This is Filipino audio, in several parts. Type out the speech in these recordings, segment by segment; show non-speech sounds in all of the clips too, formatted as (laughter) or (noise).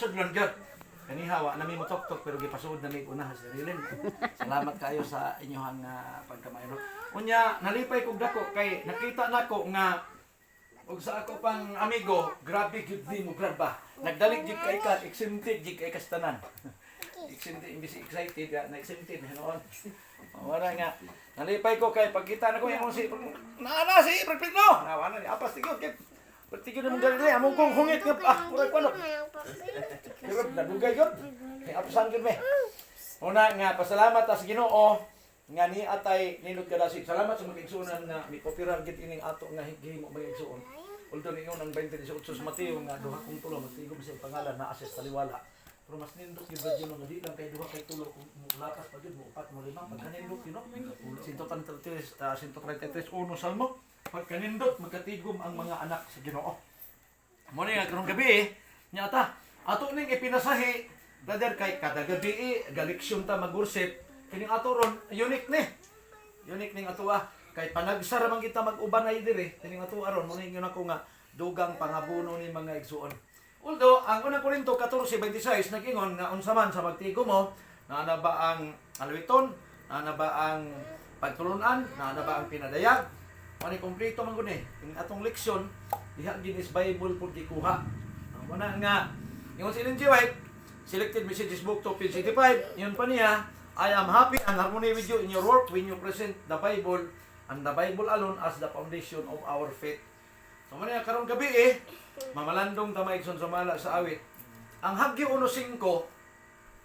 sudlon gyud. Kaniha wa nami mo tok pero gipasuod nami una sa rilin. Salamat kayo sa inyong uh, pagkamayo. Unya nalipay kog dako kay nakita nako nga ug sa ako pang amigo, grabe gyud di mo graba. Nagdalik gyud kay ka, exempted gyud kay kastanan. (laughs) exempted imbis excited na exempted noon. Wala nga. Nalipay ko kay pagkita na ko yung si Naana si Prepino. Nawana ni apas tigod kay Pertigo na mong galing among kong hungit nga ah, pura ko no. Pero nadugay gyud. Kay apasan gyud me. Una nga pasalamat ta sa Ginoo nga ni atay nindot kada si salamat sa mga igsuonan nga mi popular gid ining ato nga higimo mga igsuon. Although ningon ang 20 sa Mateo nga duha kong tulo matigom sa pangalan na assess taliwala. Pero mas nindot gyud ba Ginoo nga di lang kay duha kay tulo kung lakas pa gyud mo upat mo limang pagkanindot you know. 133 uh, 133 uno salmo. Pagkanindot magkatigom ang mga anak sa Ginoo. Mo ni karong gabi nya ta. Ato ning ipinasahi brother kay kada gabi eh, galiksyon ta mag-worship kining ato ron unique ni. Unique ning ato ah. Kay panagsara man kita mag-ubanay diri kining ato aron mo ning yun ako nga dugang pangabuno ni mga igsuon. Although ang unang Korinto 14:26 nagingon nga unsa man sa magtigo mo na ana ba ang alwiton, na ana ba ang pagtulunan, na ana ba ang pinadayag, Mani kompleto man gud ni. Ang atong leksyon diha ginis Bible pud gikuha. Una nga ingon si Ellen. White, Selected Messages Book to page 85, yun pa niya, I am happy and harmony with you in your work when you present the Bible and the Bible alone as the foundation of our faith. So man niya karong gabi eh, mamalandong ta maigson sumala sa awit. Ang Hagyo 1.5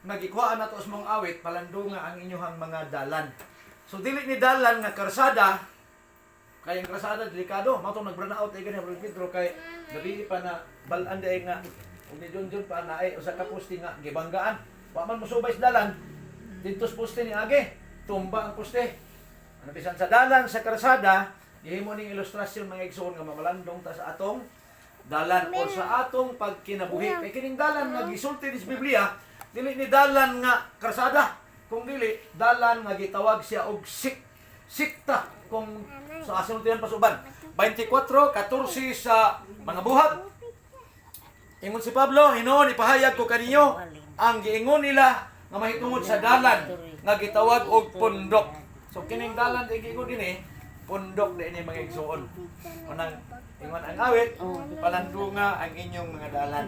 nagikuhaan nato sa mong awit, palandunga ang inyong mga dalan. So dili ni dalan nga karsada, kaya ang krasada delikado. Mato nag-burn out ay ganyan Bro Pedro kay gabi pa na balan day nga ug ni John John pa na ay usa ka poste nga gibanggaan. Wa man mosubay sa dalan dito sa poste ni age tumba ang poste. Ano bisan sa dalan sa krasada gihimo ning ilustrasyon mga igsoon nga mamalandong ta sa atong dalan o sa atong pagkinabuhi. Kay kining dalan nga gisulti sa Biblia dili ni dalan nga krasada. Kung dili dalan nga gitawag siya og sik sikta kung sa asunod yan pasuban 24 14 sa mga buhat Ingon si Pablo, Hinoon, ipahayag ko kaninyo ang giingon nila nga mahitungod sa dalan nga gitawag og pundok. So kining dalan di giingon dinhi, pundok di ni mga igsuon. Unang ingon ang awit, palandunga ang inyong mga dalan.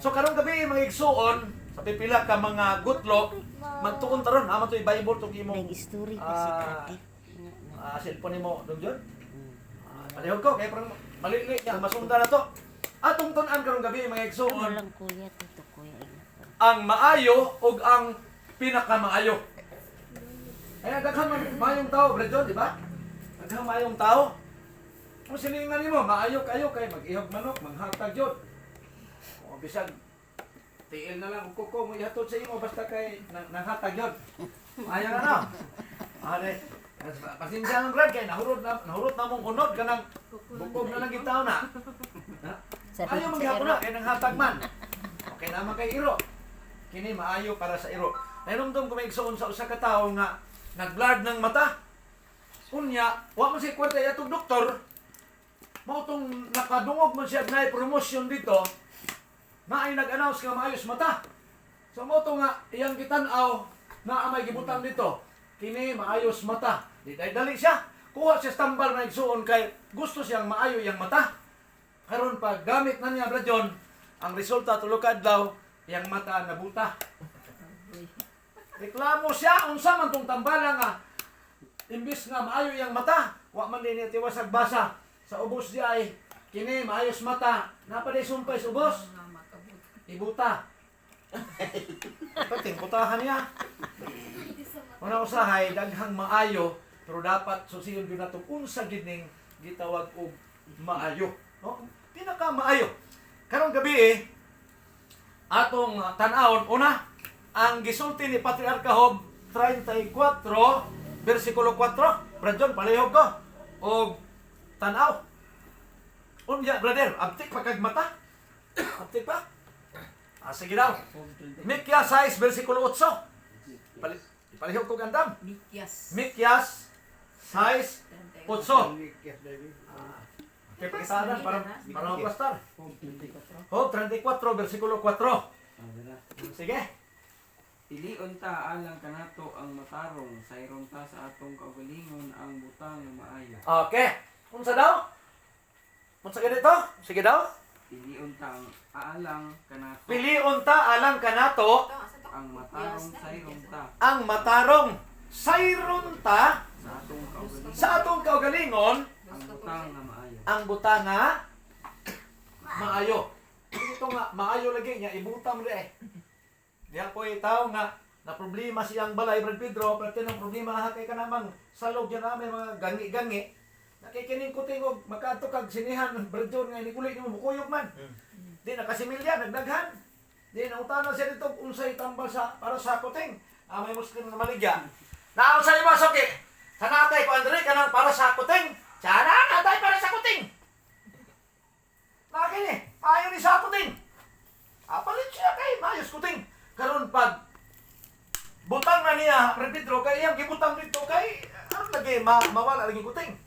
So karong gabi mga igsuon, sa pipila ka mga gutlo, magtuon taron ha to Bible tong imong Nag-story si Ah, ah, cellphone nimo dong. Ah, palihog ko kay parang malili niya masunda na to. Atong tun-an karong gabi mga Ano igsuon, lang kuya, tito kuya. ang maayo ug ang pinakamaayo. Ay daghan man maayong tao, Brad John, di ba? Daghan maayong tao. Kung silingan nimo, maayo kayo kay mag-ihog manok, manghatag jud. O bisag tiil na lang ug kuko mo ihatod sa imo basta kay nang nanghatag jud. Maayo na no. Are Pasensya ng Brad kay nahurot na nahurot na mong unod kanang bukog na lang gitaw na. Ha? Ayaw iro. na kay nang hatag man. Okay naman kay iro. Kini maayo para sa iro. Nainomdom ko may igsoon sa usa ka tawo nga nag-blurred ng mata. Unya, wa man siya kwarta yatong doktor. Mao tong nakadungog man siya na promotion dito. Na ay nag-announce nga maayos mata. So mo to nga iyang gitan-aw na amay gibutan dito. Kini maayos mata. Di tay dali siya. Kuha siya tambal na igsuon kay gusto siyang maayo iyang mata. Karon pag gamit na niya Brad John, ang resulta tulo ka adlaw, iyang mata nabuta. Reklamo siya unsa man tong tambala nga imbis nga maayo iyang mata, wa man din niya tiwasag basa sa ubos di ay kini maayos mata, napaday sumpay sa ubos. Ibuta. (laughs) Pating putahan niya. Una usahay daghang maayo pero dapat susiyon gyud nato unsa gid ning gitawag og maayo, no? Pinaka maayo. Karong gabi eh, atong tan-awon una ang gisulti ni Patriarka Job 34 bersikulo 4. Brad John, palihog ko. Og tan-aw. Unya, brother, abtik pa kag mata. (coughs) Abtik pa. Ah, sige daw. Mikya 6 bersikulo 8. Pali palihog ko gandam. Mikyas. Mikyas 6 8. Kaya pakisalan para para mapastar. Job 34 bersikulo 4. Adara. Sige. Ilion ta alang kanato ang matarong sayron ta sa atong kaugalingon ang butang nga maayo. Okay. Unsa daw? Unsa ganito? Sige daw. Ilion ta ang aalang kanato Piliun ta alang kanato ang matarong sayron ta ang matarong sayron ta sa atong kaugalingon sa atong kaugalingon ang butang nga maayo. ang butanga maayo. Ito nga maayo lagi niya ibutang ri eh. Diya ko itaw nga na problema siyang balay Brad Pedro pero ng problema ha kay kanamang salog diyan namin mga gangi-gangi. Nakikining ko tingog magkadto kag sinihan Brad John nga ni kulit mo mukuyog man. Di nakasimilya nagdaghan. Di nautana siya dito kung sa'y tambal sa para sa kuting. Ah, may muslim na maligya. Naaw sa iba soki. Sa natay ko Andre kanang para sa kuting. Sana natay para sa kuting. Lagi ni, ayaw ni sa kuting. Apalit siya kay mayos kuting. Karon pag butang na niya, Pedro, kay iyang gibutang dito kay ano lagi ma mawala lagi kuting.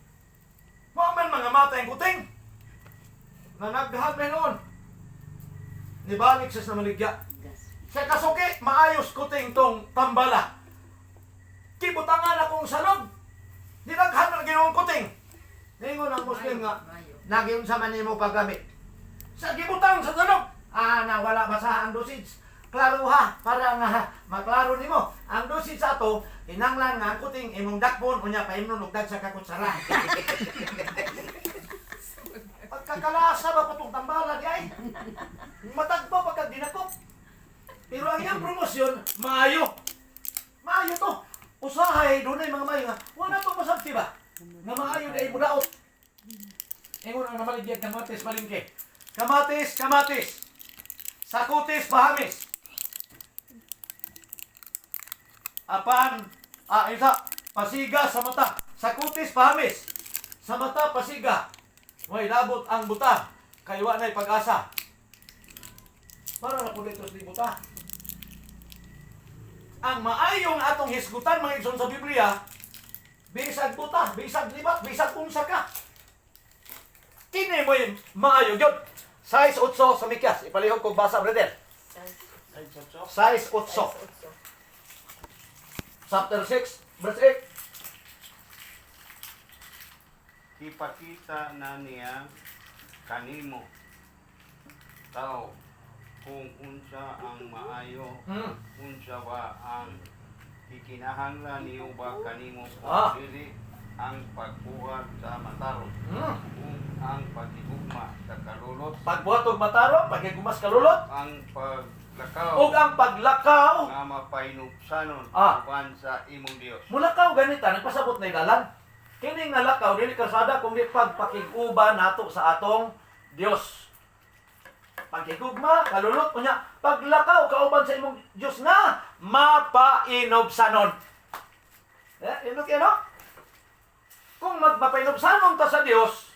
Mo man mga mata yung kuting. Na naghag na noon. Nibalik siya sa maligya. Sa kasuki, maayos kuting tong tambala. Kibutangan akong salog. Dinaghan na ginawang kuting. Ningon ang Muslim nga, Nagyon sa manimo paggamit. Sa gibutang sa tunog, ah, nawala ba sa ang dosage? Klaro ha, para nga maklaro nimo. Ang dosage sa ato, kinanglan nga ang kuting imong dakpon unya pa imong nugdag sa kakutsara. (laughs) Pagkakalasa ba po itong tambala di ay? Matagpo pagka dinakop. Pero ang iyang promosyon, maayo. Maayo to. Usahay, doon ay mga maayo nga. Wala to masabti ba? Nga maayo na ibudaot. Ingon ang namaligyan kamatis malingke. Kamatis, kamatis. Sakutis, bahamis. Apan, ah, isa, pasiga sa mata. Sakutis, bahamis. Sa mata, pasiga. May labot ang buta. Kaywa na'y pag-asa. Para na po dito sa buta. Ang maayong atong hisgutan, mga igsoon sa Biblia, bisag buta, bisag libat, bisag unsa ka. Kini mo yung maayo yun. Size 8 sa Mikyas. Ipalihog kong basa, brother. Size 8. Chapter 6, verse 8. ipakita na niya kanimo tao kung unsa ang maayo Hmm. unsa ba ang ikinahanglan niyo ba kanimo kung Ah. dili ang pagbuhat sa matarong Hmm. kung ang pagigugma sa kalulot Pagbuhat og mataro, pagigumas kalulot, ang paglakaw ug ang paglakaw. nga mapainupsanon Ah. uban sa imong Dios Mulakaw ganita, nagpasabot na dalan. Kini nga lakaw, dili kasada kundi pagpakiguba nato sa atong Dios. Pagkigugma, kalulot kunya, paglakaw kauban sa imong Dios nga mapainobsanon. Eh, inot yan, no? Kung magpapainobsanon ta sa Dios,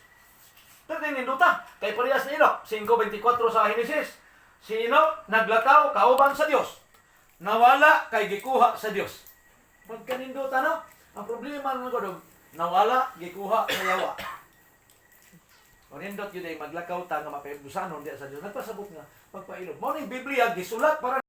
pwede ninduta. Kay parehas ni Enoch, 5.24 sa Genesis. Si Enoch naglakaw kauban sa Dios. Nawala kay gikuha sa Dios. Pagkaninduta no, ang problema ng kodog, nawala, gikuha, nayawa. O nindot yun ay maglakaw ta nga mapaibusanon di sa Dios. Nagpasabot nga, pagpainom. Mo ning Biblia, gisulat para